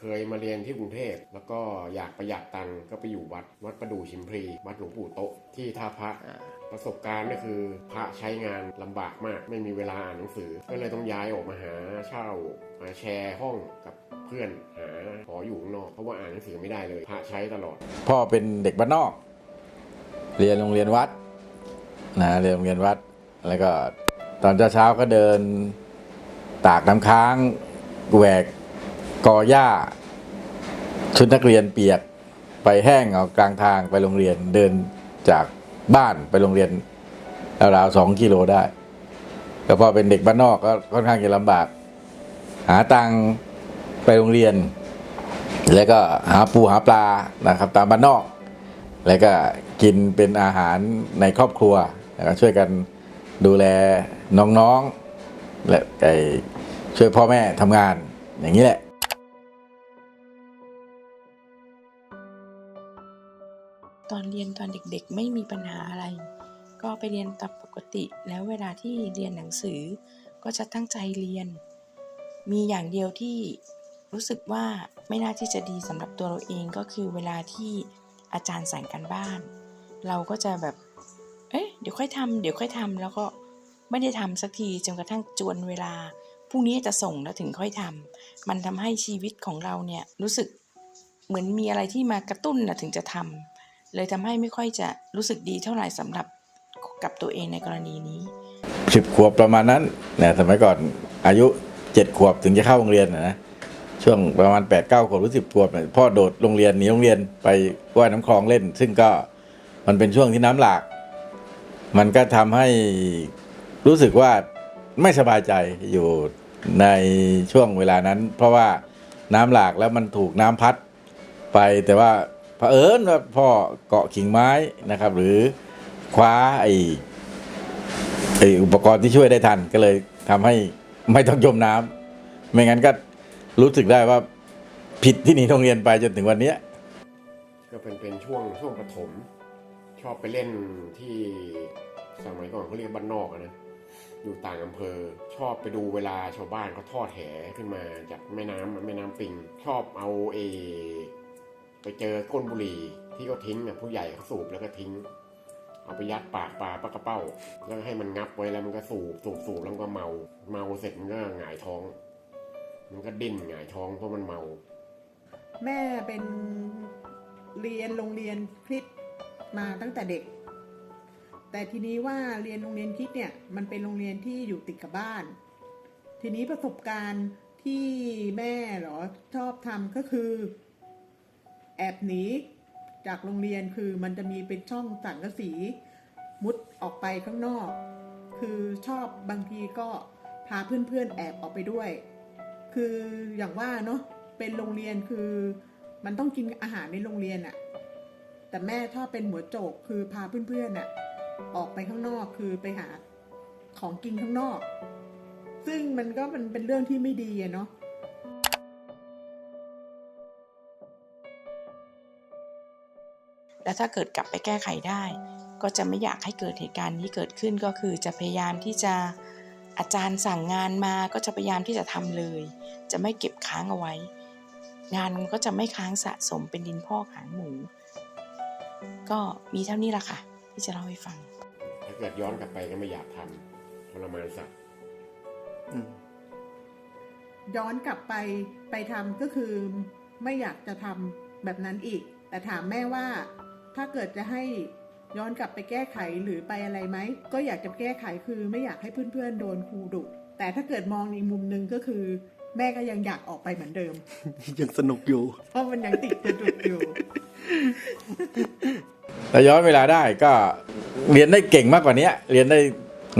เคยมาเรียนที่กรุงเทพแล้วก็อยากประหยัดตังค์ก็ไปอยู่วัดวัดประดู่ชิมพลีวัดหลวงปู่โตะที่ท่าพระอ่าประสบการณ์ก็คือพระใช้งานลำบากมาก ไม่มีเวลาอ่านหนังสือ ก็เลยต้องย้ายออกมาหาเช่ามาแชร์ห้องกับเพื่อนหาขออยู่ข้างนอกเพราะว่าอ่านหนังสือไม่ได้เลย พระใช้ตลอด พ่อเป็นเด็กบ้านนอก เรียนโรงเรียนวัดนะเรียนโรงเรียนวัด แล้วก็ตอนเช้าๆก็เดินตากน้ำค้างแหวก กอหญ้า ชุดนักเรียนเปียกไปแห้งเอากลางทางไปโรงเรียนเดินจากบ้านไปโรงเรียนราวๆสองกิโลได้ก็พอเป็นเด็กบ้านนอกก็ค่อนข้างจะลำบาก หาตังค์ไปโรงเรียน แล้วก็หาปูหาปลานะครับ ตามบ้านนอก แล้วก็กินเป็นอาหารในครอบครัวแล้วก็ช่วยกันดูแลน้องๆ และช่วยพ่อแม่ทำงานอย่างนี้แหละ ตอนเรียนตอนเด็กๆ ไม่มีปัญหาอะไร ก็ไปเรียนตามปกติ แล้วเวลาที่เรียนหนังสือ ก็จะตั้งใจเรียน มีอย่างเดียวที่รู้สึกว่าไม่น่าที่จะดีสำหรับตัวเราเองก็คือเวลาที่อาจารย์สั่งการบ้าน เราก็จะแบบ เอ๊ะเดี๋ยวค่อยทำเดี๋ยวค่อยทำแล้วก็ไม่ได้ทำสักทีจนกระทั่งจวนเวลาพรุ่งนี้จะส่งแล้วถึงค่อยทำมันทำให้ชีวิตของเราเนี่ยรู้สึกเหมือนมีอะไรที่มากระตุ้นนะถึงจะทำ เลยทำให้ไม่ค่อยจะรู้สึกดีเท่าไหร่สำหรับกับตัวเองในกรณีนี้สิบขวบประมาณนั้นนะสมัยก่อนอายุเจ็ดขวบถึงจะเข้าโรงเรียนนะช่วงประมาณแปดเก้าขวบหรือสิบขวบพ่อโดดโรงเรียนหนีโรงเรียนไปว่ายน้ำคลองเล่น ซึ่งก็มันเป็นช่วงที่น้ำหลาก มันก็ทำให้รู้สึกว่าไม่สบายใจอยู่ในช่วงเวลานั้น เพราะว่าน้ำหลากแล้วมันถูกน้ำพัดไปแต่ว่า เผอิญว่าพ่อเกาะกิ่งไม้นะครับ หรือคว้าไอไออุปกรณ์ที่ช่วยได้ทันก็เลยทำให้ไม่ต้องจมน้ำไม่งั้นก็รู้สึกได้ว่าผิดที่หนีโรงเรียนไปจนถึงวันเนี้ยก็เป็นเป็นช่วงช่วงประถม ชอบไปเล่นที่สมัยก่อนเขาเรียกบ้านนอกนะอยู่ต่างอำเภอ ชอบไปดูเวลาชาวบ้านเขาทอดแหขึ้นมาจากแม่น้ำแม่น้ำปิง ชอบเอาเอ ไปเจอก้นบุหรี่ที่เขาทิ้งอะผู้ใหญ่เขาสูบแล้วก็ทิ้ง เอาไปยัดปากปลาปลากระเป้า แล้วให้มันงับไว้แล้วมันก็สูบสูบสูบแล้วก็เมา เมาเสร็จมันก็หงายท้อง มันก็ดิ้นหงายท้องเพราะมันเมา แม่เป็นเรียนโรงเรียนคริสมาตั้งแต่เด็ก แต่ทีนี้ว่าเรียนโรงเรียนคริสเนี่ยมันเป็นโรงเรียนที่อยู่ติดกับบ้าน ทีนี้ประสบการณ์ที่แม่หรอชอบทำก็คือ แอบหนีจากโรงเรียนคือมันจะมีเป็นช่องสังกะสี มุดออกไปข้างนอก คือชอบบางทีก็พาเพื่อนๆแอบออกไปด้วย คืออย่างว่าเนาะเป็นโรงเรียนคือมันต้องกินอาหารในโรงเรียนอะแต่แม่ชอบเป็นหัวโจกคือพาเพื่อนๆอะออกไปข้างนอกคือไปหาของกินข้างนอก ซึ่งมันก็มันเป็นเรื่องที่ไม่ดีอะเนาะ และถ้าเกิดกลับไปแก้ไขได้ ก็จะไม่อยากให้เกิดเหตุการณ์นี้เกิดขึ้นก็คือจะพยายามที่จะอาจารย์สั่งงานมาก็จะพยายามที่จะทำเลย จะไม่เก็บค้างเอาไว้ งานมันก็จะไม่ค้างสะสมเป็นดินพอกหางหมู ก็มีเท่านี้ละค่ะ ที่จะเล่าให้ฟัง ถ้าเกิดย้อนกลับไปก็ไม่อยากทำทรมานสัตว์ย้อนกลับไปไปทำก็คือไม่อยากจะทำแบบนั้นอีก แต่ถามแม่ว่า ถ้าเกิดจะให้ย้อนกลับไปแก้ไขหรือไปอะไรไหม ก็อยากจะแก้ไขคือไม่อยากให้เพื่อนๆโดนครูดุ แต่ถ้าเกิดมองอีกมุมหนึ่งก็คือ แม่ก็ยังอยากออกไปเหมือนเดิม ยังสนุกอยู่ เพราะมันยังติดจะดุอยู่ถ้าย้อนเวลาได้ก็เรียนได้เก่งมากกว่านี้เรียนได้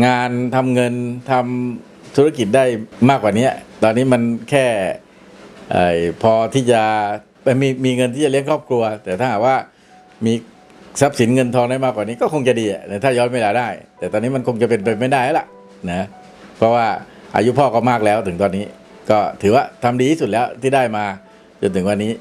งานทำเงินทำธุรกิจได้มากกว่านี้ตอนนี้มันแค่ไอ้พอที่จะมีมีเงินที่จะเลี้ยงครอบครัว แต่ถ้าหากว่า มีทรัพย์สินเงินทองได้มากกว่านี้ก็คงจะดีอะแต่ถ้าย้อนเวลาได้ แต่ตอนนี้มันคงจะเป็นไปไม่ได้แล้วล่ะนะเพราะว่าอายุพ่อก็มากแล้วถึงตอนนี้ ก็ถือว่าทำดีที่สุดแล้วที่ได้มาจนถึงวันนี้